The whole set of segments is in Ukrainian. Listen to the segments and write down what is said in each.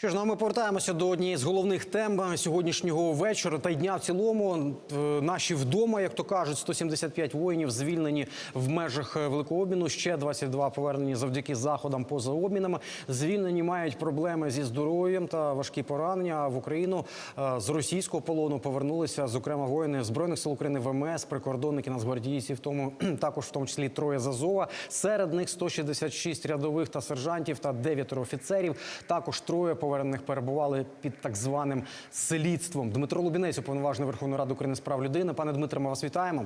Що ж, ну ми повертаємося до однієї з головних тем сьогоднішнього вечора та й дня в цілому. Е, Наші вдома, як то кажуть, 175 воїнів звільнені в межах е, великого обміну. Ще 22 повернені завдяки заходам поза обмінами. Звільнені мають проблеми зі здоров'ям та важкі поранення. В Україну е, з російського полону повернулися, зокрема, воїни збройних сил України, ВМС, прикордонники, нацгвардійці, в тому також в тому числі троє з Азова. Серед них 166 рядових та сержантів та дев'ятеро офіцерів. Також троє повернених перебували під так званим слідством. Дмитро Лубінець, уповноважений Верховної Ради України з прав людини. Пане Дмитре, ми вас вітаємо.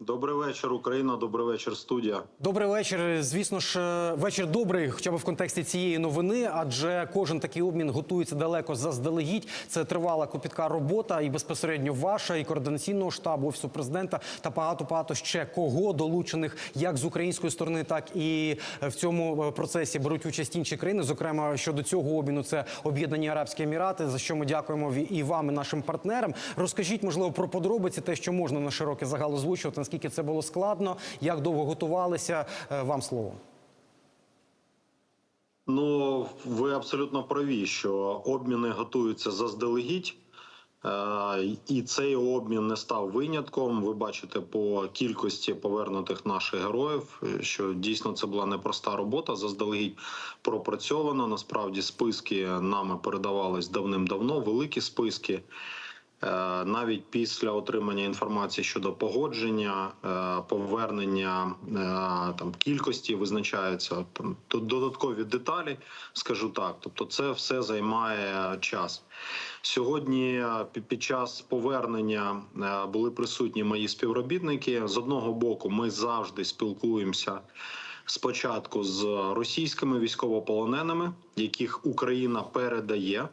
Добрий вечір, Україна. Добрий вечір, студія. Добрий вечір. Звісно ж, вечір добрий, хоча б в контексті цієї новини, адже кожен такий обмін готується далеко заздалегідь. Це тривала копітка робота, і безпосередньо ваша, і координаційного штабу офісу президента та багато багато ще кого долучених як з української сторони, так і в цьому е, процесі беруть участь інші країни. Зокрема, щодо цього обміну, це Об'єднані Арабські Емірати, за що ми дякуємо і вам, і нашим партнерам. Розкажіть, можливо, про подробиці, те, що можна на широкий загал озвучувати, наскільки це було складно, як довго готувалися. Е, Вам слово. Ну ви абсолютно праві, що обміни готуються заздалегідь. Е, І цей обмін не став винятком. Ви бачите по кількості повернутих наших героїв, що дійсно це була непроста робота. Заздалегідь пропрацьовано. Насправді списки нами передавались давним-давно. Великі списки. Е, Навіть після отримання інформації щодо погодження, е, повернення е, там кількості визначаються там додаткові деталі, скажу так. Тобто, це все займає час. Сьогодні під час повернення були присутні мої співробітники. З одного боку, ми завжди спілкуємося спочатку з російськими військовополоненими, яких Україна передає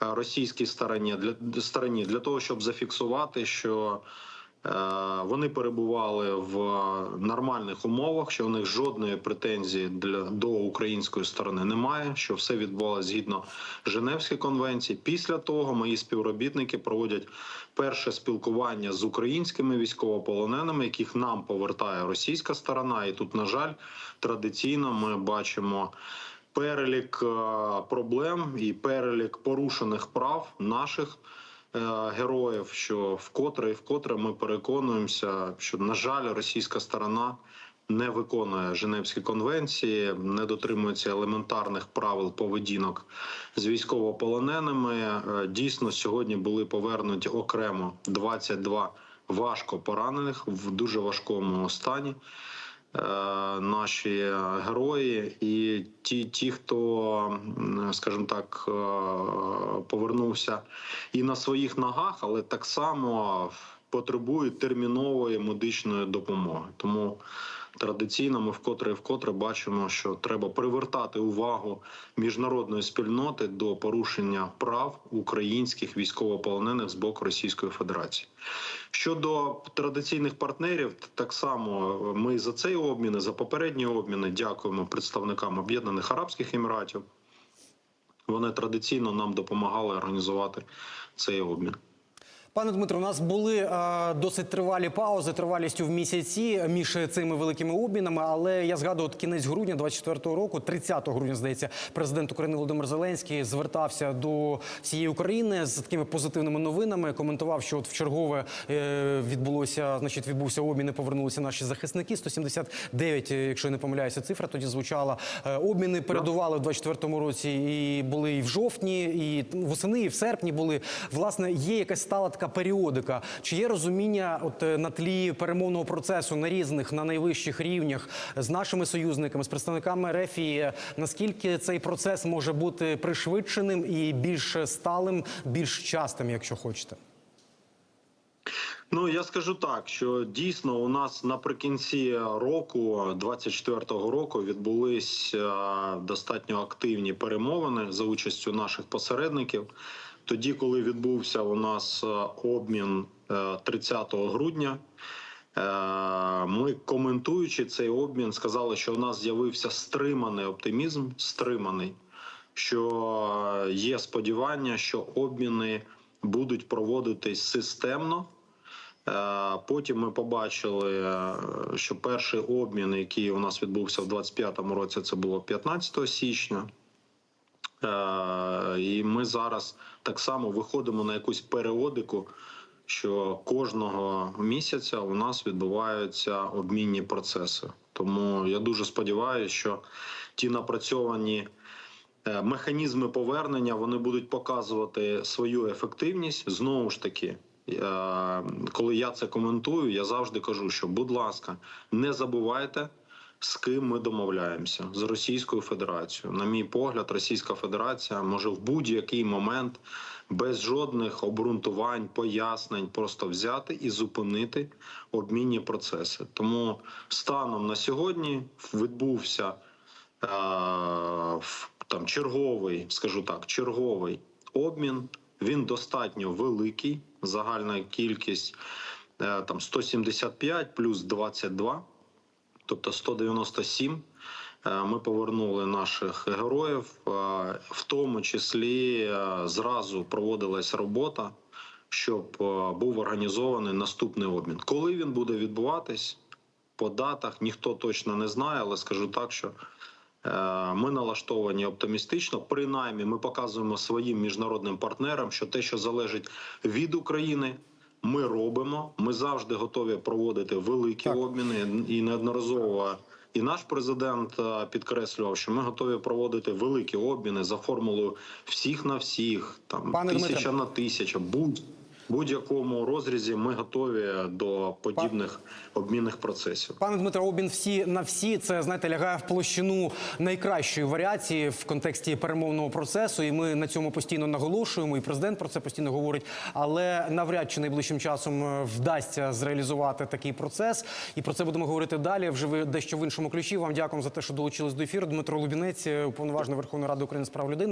російській стороні для стороні для того, щоб зафіксувати, що е, вони перебували в нормальних умовах, що у них жодної претензії для до української сторони немає. Що все відбувалося згідно Женевської конвенції. Після того мої співробітники проводять перше спілкування з українськими військовополоненими, яких нам повертає російська сторона. І тут, на жаль, традиційно ми бачимо перелік е, проблем і перелік порушених прав наших е, героїв. Що вкотре і вкотре ми переконуємося, що на жаль, російська сторона. Не виконує Женевські конвенції, не дотримується елементарних правил поведінок з військовополоненими. Е, Дійсно, сьогодні були повернуті окремо 22 важко поранених в дуже важкому стані наші герої, і ті, ті, хто, скажімо так, е, повернувся і на своїх ногах, але так само потребують термінової медичної допомоги. Тому традиційно ми вкотре і вкотре бачимо, що треба привертати увагу міжнародної спільноти до порушення прав українських військовополонених з боку Російської Федерації. Щодо традиційних партнерів, так само ми за цей обмін, за попередні обміни дякуємо представникам Об'єднаних Арабських Еміратів. Вони традиційно нам допомагали організувати цей обмін. Пане Дмитро, у нас були е, досить тривалі паузи, тривалістю в місяці між цими великими обмінами. Але я згадую, от кінець грудня 24-го року, 30 грудня, здається, президент України Володимир Зеленський звертався до всієї України з такими позитивними новинами. Коментував, що от в чергове е, відбулося, значить, відбувся обмін і повернулися наші захисники. 179, е, якщо я не помиляюся, цифра тоді звучала. Обміни передували в 24-му році і були і в жовтні, і восени, і в серпні були. Власне, є якась стала така періодика. Чи є розуміння от е, на тлі перемовного процесу на різних, на найвищих рівнях з нашими союзниками, з представниками е, наскільки цей процес може бути пришвидшеним і більш сталим, більш частим, якщо хочете? Ну я скажу так, що дійсно у нас наприкінці року, 24-го року, відбулись е, достатньо активні перемовини за участю наших посередників. Тоді, коли відбувся у нас е, обмін е, 30 грудня. е, Ми коментуючи цей обмін, сказали, що у нас з'явився стриманий оптимізм, стриманий, що є сподівання, що обміни будуть проводитись системно. Е, Потім ми побачили, е, що перший обмін, який у нас відбувся в 25-му році, це було 15 січня. Е, І ми зараз так само виходимо на якусь періодику, що кожного місяця у нас відбуваються обмінні процеси. Тому я дуже сподіваюся, що ті напрацьовані е, механізми повернення вони будуть показувати свою ефективність. Знову ж таки, е, коли я це коментую, я завжди кажу, що будь ласка, не забувайте. З ким ми домовляємося з Російською Федерацією. На мій погляд, Російська Федерація може в будь-який момент без жодних обґрунтувань, пояснень, просто взяти і зупинити обмінні процеси. Тому станом на сьогодні відбувся е, там черговий, скажу так, черговий обмін. Він достатньо великий. Загальна кількість е, там 175 плюс 22 тобто 197. Е, Ми повернули наших героїв, Е, в тому числі е, зразу проводилась робота, щоб був організований наступний обмін. Коли він буде відбуватись по датах, ніхто точно не знає, але скажу так, що ми налаштовані оптимістично. Принаймні, ми показуємо своїм міжнародним партнерам, що те, що залежить від України. Ми робимо. Ми завжди готові проводити великі Так. обміни і неодноразово. І наш президент е, підкреслював, що ми готові проводити великі обміни за формулою всіх на всіх, там Пане тисяча Дмитро. на тисячу. Будь будь-якому розрізі ми готові до подібних обмінних процесів. Пане Дмитро, обмін всі на всі це знаєте лягає в площину найкращої варіації в контексті перемовного процесу. І ми на цьому постійно наголошуємо. І президент про це постійно говорить. Але навряд чи найближчим часом е, вдасться зреалізувати такий процес. І про це будемо говорити далі. Вже ви дещо в іншому ключі. Вам дякуємо за те, що долучились до ефіру. Дмитро Лубінець, е, уповноважений Верховної Ради України з прав людини.